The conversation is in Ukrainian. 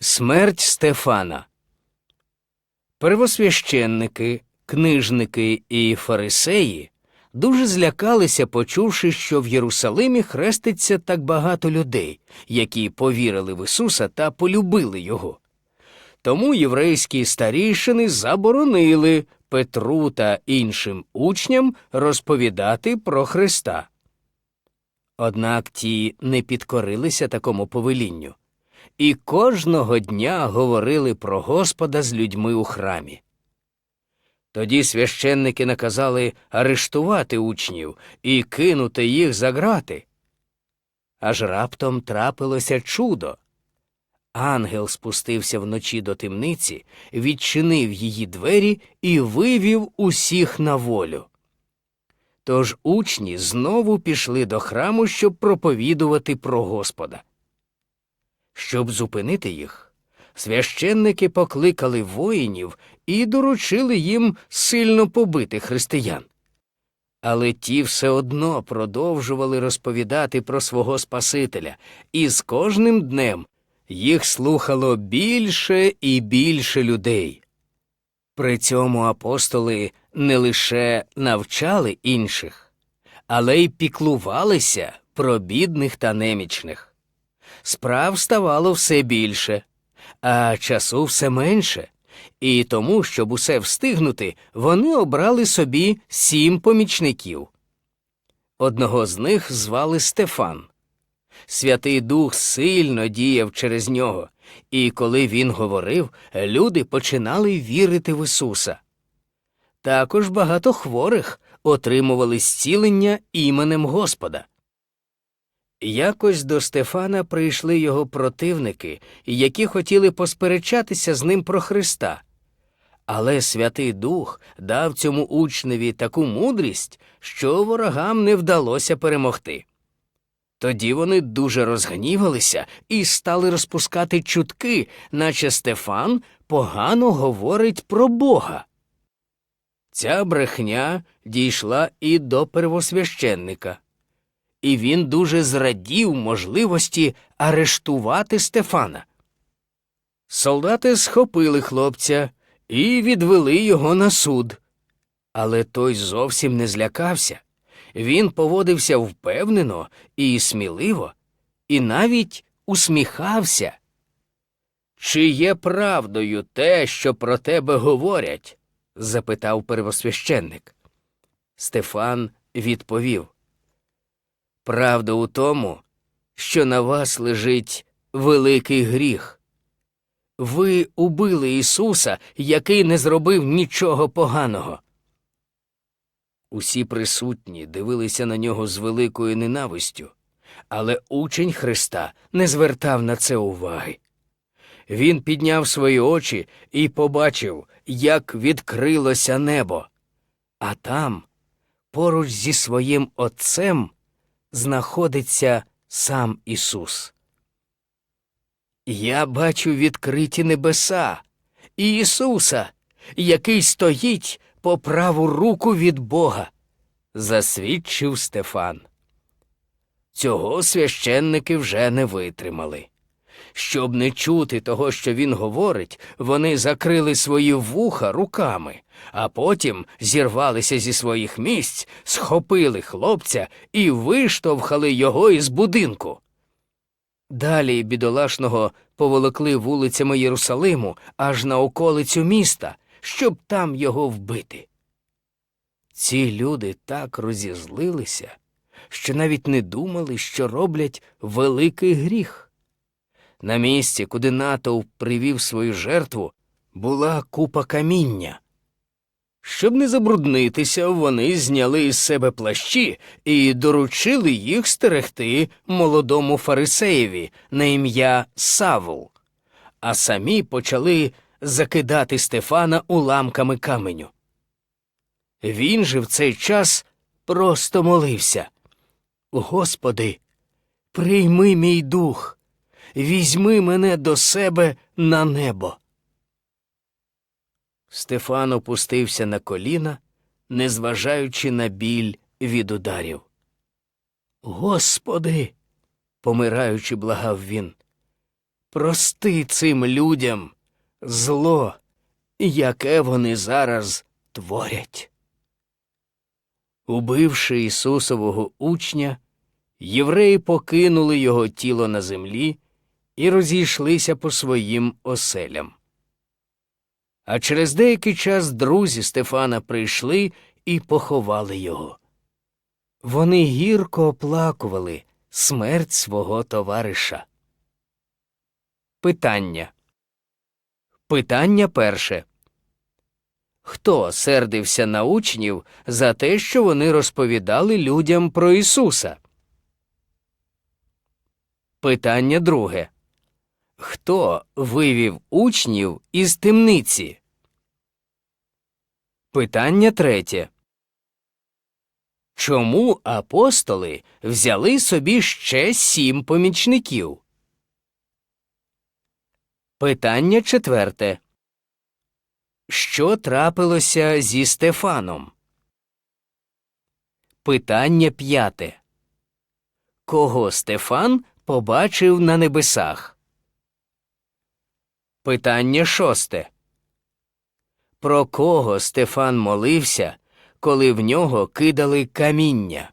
Смерть Стефана. Первосвященники, книжники і фарисеї дуже злякалися, почувши, що в Єрусалимі хреститься так багато людей, які повірили в Ісуса та полюбили Його. Тому єврейські старішини заборонили Петру та іншим учням розповідати про Христа. Однак ті не підкорилися такому повелінню і кожного дня говорили про Господа з людьми у храмі. Тоді священники наказали арештувати учнів і кинути їх за грати. Аж раптом трапилося чудо. Ангел спустився вночі до темниці, відчинив її двері і вивів усіх на волю. Тож учні знову пішли до храму, щоб проповідувати про Господа. Щоб зупинити їх, священники покликали воїнів і доручили їм сильно побити християн. Але ті все одно продовжували розповідати про свого Спасителя, і з кожним днем їх слухало більше і більше людей. При цьому апостоли не лише навчали інших, але й піклувалися про бідних та немічних. Справ ставало все більше, а часу все менше, і тому, щоб усе встигнути, вони обрали собі сім помічників. Одного з них звали Стефан. Святий Дух сильно діяв через нього, і коли він говорив, люди починали вірити в Ісуса. Також багато хворих отримували зцілення іменем Господа. Якось до Стефана прийшли його противники, які хотіли посперечатися з ним про Христа. Але Святий Дух дав цьому учневі таку мудрість, що ворогам не вдалося перемогти. Тоді вони дуже розгнівалися і стали розпускати чутки, наче Стефан погано говорить про Бога. Ця брехня дійшла і до первосвященника і він дуже зрадів можливості арештувати Стефана. Солдати схопили хлопця і відвели його на суд. Але той зовсім не злякався. Він поводився впевнено і сміливо, і навіть усміхався. Чи є правдою те, що про тебе говорять? запитав первосвященник. Стефан відповів Правда у тому, що на вас лежить великий гріх. Ви убили Ісуса, який не зробив нічого поганого. Усі присутні дивилися на нього з великою ненавистю, але учень Христа не звертав на це уваги. Він підняв свої очі і побачив, як відкрилося небо, а там, поруч зі своїм Отцем, знаходиться сам Ісус. Я бачу відкриті небеса і Ісуса, який стоїть по праву руку від Бога, засвідчив Стефан. Цього священники вже не витримали. Щоб не чути того, що він говорить, вони закрили свої вуха руками, а потім зірвалися зі своїх місць, схопили хлопця і виштовхали його із будинку. Далі бідолашного поволокли вулицями Єрусалиму аж на околицю міста, щоб там його вбити. Ці люди так розізлилися, що навіть не думали, що роблять великий гріх. На місці, куди натовп привів свою жертву, була купа каміння. Щоб не забруднитися, вони зняли із себе плащі і доручили їх стерегти молодому фарисеєві на ім'я Савл, а самі почали закидати Стефана уламками каменю. Він же в цей час просто молився Господи, прийми мій дух візьми мене до себе на небо. Стефан опустився на коліна, незважаючи на біль від ударів. Господи, помираючи, благав він, прости цим людям зло, яке вони зараз творять. Убивши Ісусового учня, євреї покинули його тіло на землі і розійшлися по своїм оселям. А через деякий час друзі Стефана прийшли і поховали його. Вони гірко оплакували смерть свого товариша. Питання. Питання перше. Хто сердився на учнів за те, що вони розповідали людям про Ісуса? Питання друге. Хто вивів учнів із темниці? Питання третє. Чому апостоли взяли собі ще сім помічників? Питання четверте. Що трапилося зі Стефаном? Питання п'яте. Кого Стефан побачив на небесах? Питання шосте. Про кого Стефан молився, коли в нього кидали каміння?